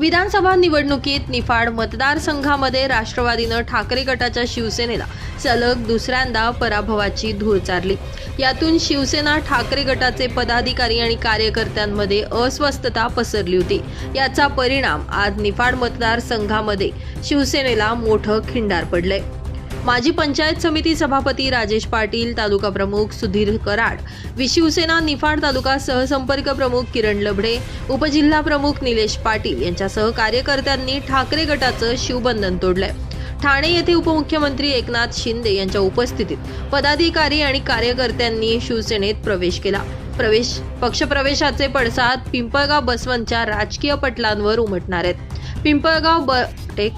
विधानसभा निवडणुकीत निफाड मतदारसंघामध्ये राष्ट्रवादीनं ठाकरे गटाच्या शिवसेनेला सलग दुसऱ्यांदा पराभवाची धूळ चारली. यातून शिवसेना ठाकरे गटाचे पदाधिकारी आणि कार्यकर्त्यांमध्ये अस्वस्थता पसरली होती. याचा परिणाम आज निफाड मतदारसंघामध्ये शिवसेनेला मोठं खिंडार पडलंय. माजी पंचायत समिती सभापती राजेश पाटील तालुका प्रमुख सुधीर कराड विशिवसेना निफाड तालुका सहसंपर्क प्रमुख किरण लभडे उपजिल्हा प्रमुख निलेश पाटील यांच्यासह कार्यकर्त्यांनी ठाकरे गटाचं शिवबंधन तोडलंय. ठाणे येथे उपमुख्यमंत्री एकनाथ शिंदे यांच्या उपस्थितीत पदाधिकारी आणि कार्यकर्त्यांनी शिवसेनेत प्रवेश केला. प्रवेश पक्षप्रवेशाचे पडसाद पिंपळगाव बसवंतच्या राजकीय पटलांवर उमटणार आहेत. पिंपळगाव ब टेक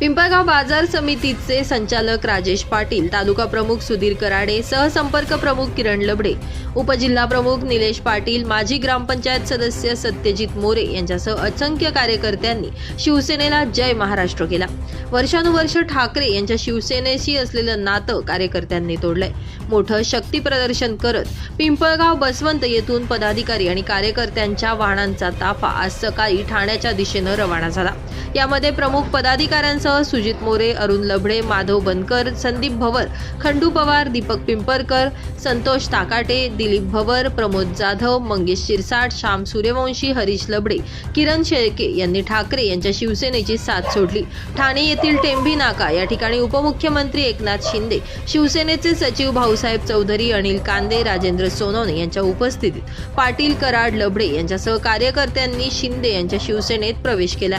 पिंपळगाव बाजार समितीचे संचालक राजेश पाटील तालुका प्रमुख सुधीर कराडे सहसंपर्क प्रमुख किरण लबडे उपजिल्हा प्रमुख निलेश पाटील माजी ग्रामपंचायत सदस्य सत्यजित मोरे यांच्यासह असंख्य कार्यकर्त्यांनी शिवसेनेला जय महाराष्ट्र केला. वर्षानुवर्ष ठाकरे यांच्या शिवसेनेशी असलेलं नातं कार्यकर्त्यांनी तोडलंय. मोठं शक्ती प्रदर्शन करत पिंपळगाव बसवंत येथून पदाधिकारी आणि कार्यकर्त्यांच्या वाहनांचा ताफा आज सकाळी ठाण्याच्या दिशेनं रवाना झाला. यामध्ये प्रमुख पदाधिकाऱ्यांसह सुजित मोरे अरुण लभडे माधव बनकर संदीप भवर खंडू पवार दीपक पिंपरकर संतोष ताकाटे दिलीप भवर प्रमोद जाधव मंगेश शिरसाट श्याम सूर्यवंशी हरीश लबडे किरण शेळके यांनी ठाकरे यांच्या शिवसेनेची साथ सोडली. ठाणे येथील टेंभी नाका या ठिकाणी उपमुख्यमंत्री एकनाथ शिंदे शिवसेनेचे सचिव भाऊसाहेब चौधरी अनिल कांदे राजेंद्र सोनवणे यांच्या उपस्थितीत पाटील कराड लबडे यांच्यासह कार्यकर्त्यांनी शिंदे यांच्या शिवसेनेत प्रवेश केला